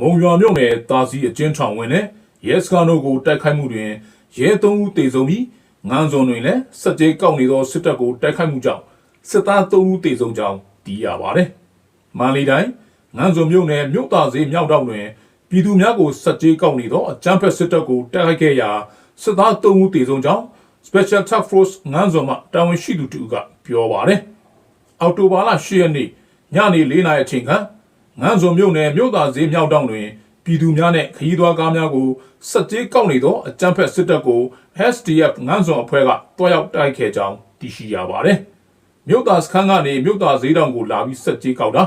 မုံရွာမြို့နယ်တာစီအကျဉ်းထောင်ဝင်နဲ့ရဲစခန်းတို့ကိုတိုက်ခိုက်မှုတွင်ရဲသုံးဦးတေဆုံးပြီးငန်းစုံတွင်လည်းစက်ကြေးကောက်နေသောစစ်တပ်ကိုတိုက်ခိုက်မှုကြောင့်စစ်သားသုံးဦးတေဆုံးကြောင်းသိရပါတယ်။မန္တလေးတိုင်းငန်းစုံမြို့နယ်မြို့သားစေးမြောက်တောင်တွင်ပြည်သူများကိုစက်ကြေးကောက်နေသောအကြမ်းဖက်စစ်တပ်ကိုတိုက်ခိုက်ခဲ့ရာစစ်သားသုံးဦးတေဆုံးကြောင်း Special Task Force ငန်းစုံမှတာဝန်ရှိသူတူကပြောပါတယ်။အောက်တိုဘာလ10ရက်နေ့ညနေ4နာရီအချိန်က ငန်းစုံမြို့နယ်မြို့သားဈေးမြောက်တောင်တွင်ပြည်သူများနဲ့ခရီးသွားကားများကိုစက်ကြေးကောက်နေသောအကြမ်းဖက်စစ်တပ်ကို SDF ငန်းစုံအဖွဲ့ကတွားရောက်တိုက်ခဲ့ကြောင်းသိရှိရပါတယ်။မြို့သားစခန်းကနေမြို့သားဈေးတောင်ကိုလာပြီးစက်ကြေးကောက်တာ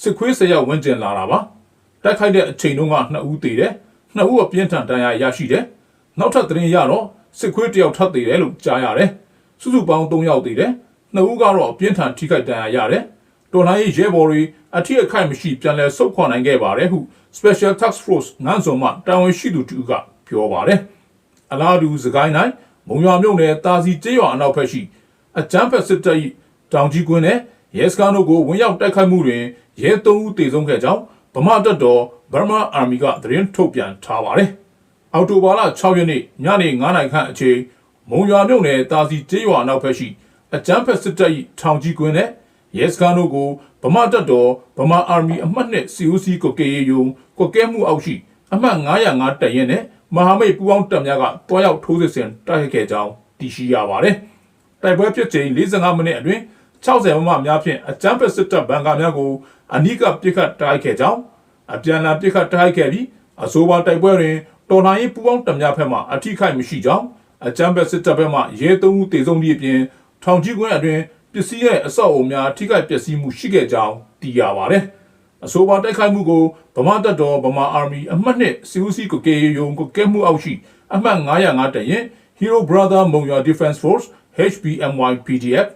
စစ်ခွေးဆယ်ရောက်ဝန်းကျင်လာတာပါ။တိုက်ခိုက်တဲ့အချိန်တုန်းက2ဦးသေတယ်။2ဦးအပြင်းထန်ဒဏ်ရာရရှိတယ်။နောက်ထပ်သတင်းရတော့စစ်ခွေးတစ်ယောက်ထပ်သေတယ်လို့ကြားရတယ်။စုစုပေါင်း3ယောက်သေတယ်။2ဦးကတော့အပြင်းထန်ထိခိုက်ဒဏ်ရာရတယ်။ တော်လိုင်းရဲဘော်တွေအထီးအခိုက်မရှိပြန်လည်ဆုတ်ခွာနိုင်ခဲ့ပါတယ်ဟု Special Task Force ငန်းစုံမှတာဝန်ရှိသူတူကပြောပါတယ်။အလားတူစကိုင်းတိုင်းမုံရွာမြို့နယ်တာစီကျေးရွာအနောက်ဘက်ရှိအကြမ်းဖက်စစ်တပ်၏တောင်ကြီးကွင်းနဲ့ရဲစခန်းတို့ကိုဝင်ရောက်တိုက်ခိုက်မှုတွင်ရဲသုံးဦးတေဆုံးခဲ့ကြောင်းဗမာတပ်တော် Burma Army ကသတင်းထုတ်ပြန်ထားပါတယ်။အောက်တိုဘာလ6ရက်နေ့ညနေ9:00နာရီခန့်အချိန်မုံရွာမြို့နယ်တာစီကျေးရွာနောက်ဘက်ရှိအကြမ်းဖက်စစ်တပ်၏ထောင်ကြီးကွင်းနဲ့ ရဲစခန်းတို့ကိုဗမာတပ်တော်ဗမာအာမီအမှတ်နဲ့စီအိုစီကိုကေယုံကိုကဲမှုအောက်ရှိအမှတ်905တပ်ရင်နဲ့မဟာမိတ်ပူးပေါင်းတပ်များကတွားရောက်ထိုးစစ်ဆင်တိုက်ခိုက်ခဲ့ကြောင်းသိရှိရပါတယ်။တိုက်ပွဲဖြစ်ချိန်45မိနစ်အတွင်း60မမများဖြင့်အကြမ်းဖက်စစ်တပ်ဗန်ကာများကိုအနိကပစ်ခတ်တိုက်ခဲ့ကြောင်းအပြန်အလှန်ပစ်ခတ်တိုက်ခဲ့ပြီးအဆိုပါတိုက်ပွဲတွင်တော်လှန်ရေးပူးပေါင်းတပ်များဘက်မှအထိခိုက်မရှိကြောင်းအကြမ်းဖက်စစ်တပ်ဘက်မှရဲသုံးဦးတေဆုံးသည့်အပြင်ထောင်ကြီးကွင်းအတွင်း ပစ္စည်းရဲ့အဆောက်အအုံများထိခိုက်ပျက်စီးမှုရှိခဲ့ကြောင်းသိရပါတယ်။အဆိုပါတိုက်ခိုက်မှုကိုဗမာတပ်တော်ဗမာအာမီအမှတ်နှစ်စီဦးစီကိုကေယုံကိုကဲမှုအောက်ရှိအမှတ်905တရင် Hero Brother မုံရွာ Defense Force HBMY PDF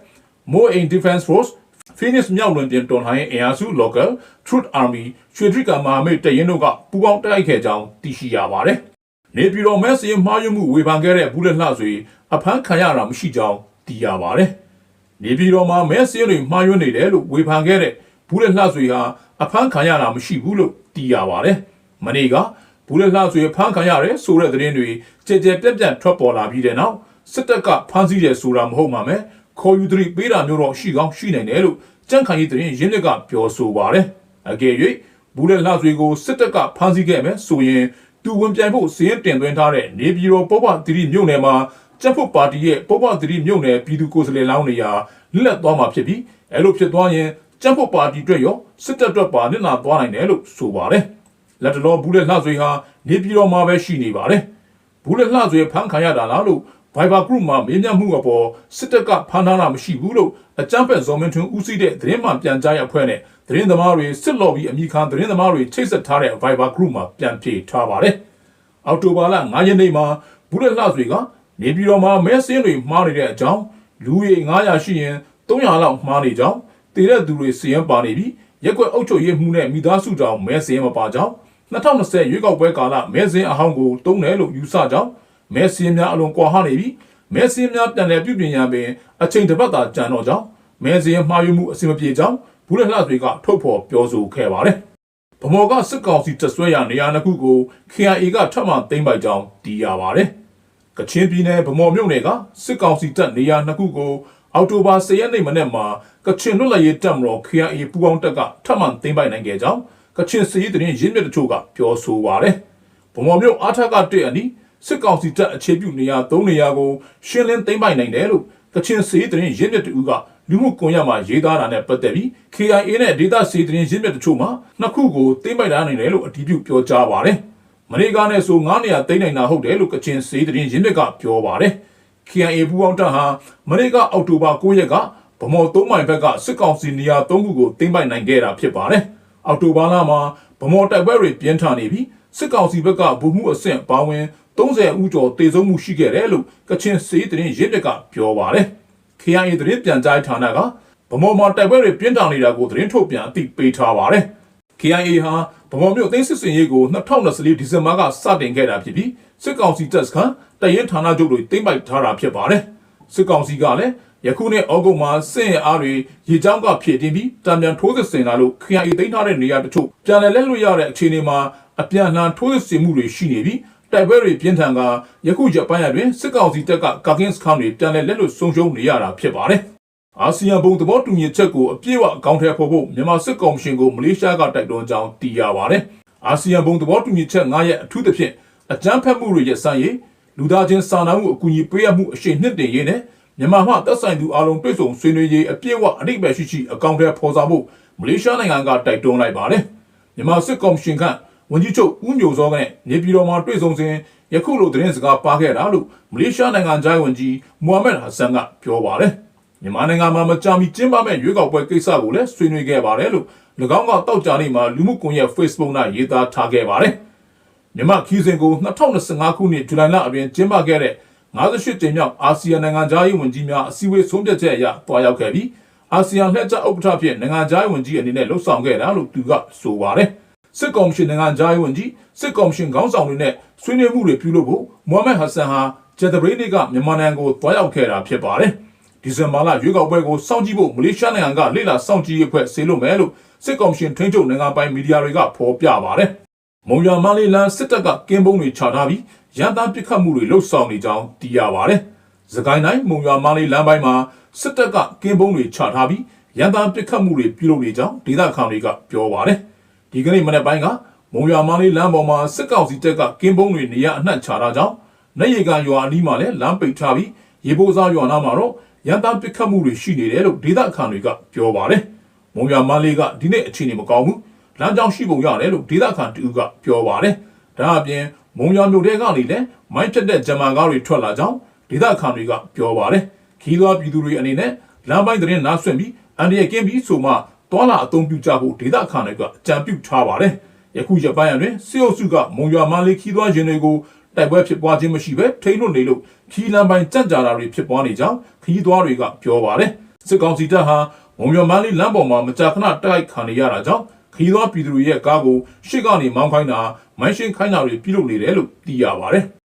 မိုးအိမ် Defense Force Phoenix မြောက်လွန်ပြင်တော်လှန်ရေးအင်အားစု Local Truth Army ရွှေထရိကမဟာမိတ်တရင်တို့ကပူးပေါင်းတိုက်ခဲ့ကြောင်းသိရှိရပါတယ်။နေပြည်တော်မဲစရင်မှားယွင်းမှုဝေဖန်ခဲ့တဲ့ဘူးလက်လှဆွေအဖမ်းခံရတာမရှိကြောင်းသိရပါတယ်။ နေပြည်တော်မှာမဲစရင်တွေမှားယွင်းနေတယ်လို့ဝေဖန်ခဲ့တဲ့ဘူးလက်လှဆွေဟာအဖမ်းခံရတာမရှိဘူးလို့သိရပါတယ်။မနေ့ကဘူးလက်လှဆွေဖမ်းခံရတယ်ဆိုတဲ့သတင်းတွေကြဲကြဲပြက်ပြက်ထွက်ပေါ်လာပြီးတဲ့နောက်စစ်တပ်ကဖမ်းဆီးတယ်ဆိုတာမဟုတ်မှမဲခေါ်ယူသတိပေးတာမျိုးတော့ရှိကောင်းရှိနိုင်တယ်လို့ကြန့်ခိုင်ရေးသတင်းရင်းမြစ်ကပြောဆိုပါတယ်။အကယ်၍ဘူးလက်လှဆွေကိုစစ်တပ်ကဖမ်းဆီးခဲ့မယ်ဆိုရင်သူဝင်ပြိုင်ဖို့စည်ရင်တင်သွင်းထားတဲ့နေပြည်တော်ပုပ္ပသတိမြို့နယ်မှာ ကျပ်ဖို့ပါတီရဲ့ပုပ္ပသတိမြို့နယ်ပြည်သူကိုယ်စားလှယ်လောင်းနေရာလက်သွားမှာဖြစ်ပြီးအဲလိုဖြစ်သွားရင်ကျပ်ဖို့ပါတီအတွက်ရောစစ်တပ်အတွက်ပါနစ်နာသွားနိုင်တယ်လို့ဆိုပါတယ်။လက်တလောဘူးလက်လှဆွေဟာနေပြည်တော်မှာပဲရှိနေပါတယ်။ဘူးလက်လှဆွေဖမ်းခံရတာလားလို့ Viber Group မှာမေးမြန်းမှုအပေါ်စစ်တပ်ကဖမ်းထားတာမရှိဘူးလို့အကြမ်းဖက်ဇော်မင်းထွန်းဦးစီးတဲ့သတင်းမှပြန်ကြားရအဖွဲ့နဲ့သတင်းသမားတွေစစ်လော်ပြီးအမိခံသတင်းသမားတွေချိတ်ဆက်ထားတဲ့ Viber Group မှာပြန်ဖြေထားပါတယ်။အောက်တိုဘာလ9ရက်နေ့မှာဘူးလက်လှဆွေက နေပြည်တော်မှာမဲစင်းတွေမှားနေတဲ့အကြောင်းလူရေ900ရှိရင်300လောက်မှားနေကြောင်းတည်တဲ့သူတွေစီရင်ပါနေပြီးရက်ွက်အုပ်ချုပ်ရေးမှုနဲ့မိသားစုတောင်မဲစင်းမပါကြောင်း2020ရွေးကောက်ပွဲကာလမဲစင်းအဟောင်းကိုတုံးတယ်လို့ယူဆကြောင်းမဲစင်းများအလွန်ကွာဟနေပြီးမဲစင်းများပြန်လည်ပြုပြင်ရပင်အချိန်တစ်ပတ်သာကြံတော့ကြောင်းမဲစင်းမှားယွင်းမှုအဆင်မပြေကြောင်းဘူးလက်လှတွေကထုတ်ဖော်ပြောဆိုခဲ့ပါတယ်။ဗမော်ကစစ်ကောင်စီတပ်ဆွဲရနေရာနှစ်ခုကို KIA ကထပ်မံသိမ်းပိုက်ကြောင်းသိရပါတယ်။ ကချင်ပြည်နယ်ဗမော်မြို့နယ်ကစစ်ကောင်စီတပ်နေရာနှစ်ခုကိုအောက်တိုဘာ10ရက်နေ့မနေ့မှာကချင်လွတ်လပ်ရေးတပ်မတော် KIA ပူးပေါင်းတပ်ကထပ်မံသိမ်းပိုက်နိုင်ခဲ့ကြောင်းကချင်စစ်ရေးသတင်းရင်းမြစ်တချို့ကပြောဆိုပါတယ်။ဗမော်မြို့အားထက်ကတက်အနီးစစ်ကောင်စီတပ်အခြေပြုနေရာ၃နေရာကိုရှင်းလင်းသိမ်းပိုက်နိုင်တယ်လို့ကချင်စစ်ရေးသတင်းရင်းမြစ်တူကလူမှုကွန်ရက်မှာရေးသားတာနဲ့ပတ်သက်ပြီး KIA နဲ့ဒေတာစီသတင်းရင်းမြစ်တချို့မှာနှစ်ခုကိုသိမ်းပိုက်နိုင်တယ်လို့အတည်ပြုပြောကြားပါတယ်။ မနေ့ကနဲ့ဆို9နေရာသိမ်းနိုင်တာဟုတ်တယ်လို့ကချင်စစ်သတင်းရင်းမြစ်ကပြောပါတယ်။ KIA ပူးပေါင်းတပ်ဟာမနေ့ကအောက်တိုဘာ9ရက်ကဗမော်၃မိုင်ဘက်ကစစ်ကောင်စီနေရာ၃ခုကိုသိမ်းပိုက်နိုင်ခဲ့တာဖြစ်ပါတယ်။အောက်တိုဘာလမှာဗမော်တိုက်ပွဲတွေပြင်းထန်နေပြီးစစ်ကောင်စီဘက်ကဗိုလ်မှုအဆင့်ပါဝင်30ဦးကျော်တေဆုံးမှုရှိခဲ့တယ်လို့ကချင်စစ်သတင်းရင်းမြစ်ကပြောပါတယ်။ KIA သတင်းပြန်ကြားဌာနကဗမော်မှာတိုက်ပွဲတွေပြင်းထန်နေတာကိုသတင်းထုတ်ပြန်အသိပေးထားပါတယ်။ KIA ဟာ ဗမော်မြို့သိမ်းစစ်စင်ရေးကို2024ဒီဇင်ဘာကစတင်ခဲ့တာဖြစ်ပြီးစစ်ကောင်စီတပ်စခန်းတရင်ဌာနချုပ်တွေသိမ်းပိုက်ထားတာဖြစ်ပါတယ်။စစ်ကောင်စီကလည်းယခုနှစ်ဩဂုတ်မှာစစ်ရင်အားတွေရေကြောင်းကဖြည့်တင်းပြီးတံပြန်ထိုးစစ်ဆင်လာလို့ခရိုင်သိမ်းထားတဲ့နေရာတချို့ပြန်လည်လက်လွတ်ရတဲ့အခြေအနေမှာအပြန်အလှန်ထိုးစစ်ဆင်မှုတွေရှိနေပြီးတိုက်ပွဲတွေပြင်းထန်ကယခုဂျပန်ရတွင်စစ်ကောင်စီတပ်ကကာကင်းစခန်းတွေပြန်လည်လက်လွတ်ဆုံးရှုံးနေရတာဖြစ်ပါတယ်။ အာဆီယံဘုံသဘောတူညီချက်ကိုအပြည့်အဝအကောင့်ထဲပေါ်ဖို့မြန်မာစစ်ကောင်ရှင်ကိုမလေးရှားကတိုက်တွန်းကြောင်းသိရပါတယ်။အာဆီယံဘုံသဘောတူညီချက်9ရက်အထူးသဖြင့်အကြမ်းဖက်မှုတွေရဲ့စံရေးလူသားချင်းစာနာမှုအကူအညီပေးအပ်မှုအရှိန်နှစ်တင်ရေးနဲ့မြန်မာမှသက်ဆိုင်သူအလုံးတွေ့ဆုံဆွေးနွေးရေးအပြည့်အဝအဓိပ္ပာယ်ရှိရှိအကောင့်ထဲပေါ်ဆောင်ဖို့မလေးရှားနိုင်ငံကတိုက်တွန်းလိုက်ပါတယ်။မြန်မာစစ်ကောင်ရှင်ကဝန်ကြီးချုပ်ဦးမျိုးစောကနဲ့နေပြည်တော်မှာတွေ့ဆုံစဉ်ယခုလိုသတင်းစကားပါခဲ့တာလို့မလေးရှားနိုင်ငံသားဝန်ကြီးမိုဟာမက်ဟဆန်ကပြောပါတယ်။ မြန်မာနိုင်ငံမှာမကြာမီကျင်းပမဲ့ရွေးကောက်ပွဲကိစ္စကိုလည်းဆွေးနွေးခဲ့ပါတယ်လို့၎င်းကတောက်ကြနေမှာလူမှုကွန်ရက် Facebook ၌ရေးသားထားခဲ့ပါတယ်။မြန်မာခီးစဉ်ကို2025ခုနှစ်ဇူလိုင်လအတွင်းကျင်းပခဲ့တဲ့58ကြိမ်မြောက်အာဆီယံနိုင်ငံသားရေးဝန်ကြီးများအစည်းအဝေးဆုံးဖြတ်ချက်အရတွားရောက်ခဲ့ပြီးအာဆီယံလက်ကျဥက္ကဋ္ဌဖြစ်နိုင်ငံသားရေးဝန်ကြီးအနေနဲ့လှုပ်ဆောင်ခဲ့တာလို့သူကဆိုပါတယ်။စစ်ကောင်ရှင်နိုင်ငံသားရေးဝန်ကြီးစစ်ကောင်ရှင်ခေါင်းဆောင်တွေနဲ့ဆွေးနွေးမှုတွေပြုလုပ်ဖို့မိုဟာမက်ဟဆန်ဟာဂျက်တဘရိနေ့ကမြန်မာနိုင်ငံကိုတွားရောက်ခဲ့တာဖြစ်ပါတယ်။ ဒီဇင်ဘာလရွေးကောက်ပွဲကိုစောင့်ကြည့်ဖို့မလေးရှားနိုင်ငံကလေ့လာစောင့်ကြည့်ရေးအဖွဲ့ဆေးလို့မယ်လို့စစ်ကောင်ရှင်ထိန်းချုပ်နိုင်ငံပိုင်မီဒီယာတွေကဖော်ပြပါတယ်။မုံရွာမလေးလန်စစ်တပ်ကကင်းပုံးတွေချထားပြီးရန်သားပစ်ခတ်မှုတွေလှုပ်ဆောင်နေကြောင်းသိရပါတယ်။စကိုင်းတိုင်းမုံရွာမလေးလမ်းပိုင်းမှာစစ်တပ်ကကင်းပုံးတွေချထားပြီးရန်သားပစ်ခတ်မှုတွေပြုလုပ်နေကြောင်းဒေသခံတွေကပြောပါတယ်။ဒီကနေ့မနေ့ပိုင်းကမုံရွာမလေးလမ်းပေါ်မှာစစ်ကောင်စီတပ်ကကင်းပုံးတွေနေရအနှံ့ချထားကြောင်းလက်ရီကန်ရွာအနီးမှာလည်းလမ်းပိတ်ထားပြီးရေပိုးစားရွာနားမှာတော့ ရန်သားပစ်ခတ်မှုတွေရှိနေတယ်လို့ဒေသခံတွေကပြောပါတယ်။မုံရွာမလေးကဒီနေ့အခြေအနေမကောင်းဘူး။လမ်းကြောင်းရှိပုံရတယ်လို့ဒေသခံတူကပြောပါတယ်။ဒါအပြင်မုံရွာမြို့ထဲကနေလည်းမိုင်းဖြတ်တဲ့ဂျမန်ကားတွေထွက်လာကြောင်းဒေသခံတွေကပြောပါတယ်။ခီးသွွားပြည်သူတွေအနေနဲ့လမ်းပိုင်းသတင်းနားဆွင့်ပြီးအန်ဒီရကင်းပြီးဆိုမှတွာလာအုံပြုကြဖို့ဒေသခံတွေကအကြံပြုထားပါတယ်။ယခုရပိုင်းရတွင်စစ်အုပ်စုကမုံရွာမလေးခီးသွွားရင်တွေကို တိုက်ပွဲဖြစ်ပွားခြင်းမရှိဘဲထိန်းလွတ်နေလို့ခီးလမ်းပိုင်းကြံ့ကြာတာတွေဖြစ်ပွားနေကြောင်းခီးသွွားတွေကပြောပါတယ်။စစ်ကောင်စီတပ်ဟာမုံရွာမလေးလမ်းပေါ်မှာမကြာခဏတိုက်ခံနေရတာကြောင့်ခီးသွွားပြည်သူတွေရဲ့ကားကိုရှေ့ကနေမောင်းခိုင်းတာမိုင်းရှင်းခိုင်းတာတွေပြုလုပ်နေတယ်လို့သိရပါတယ်။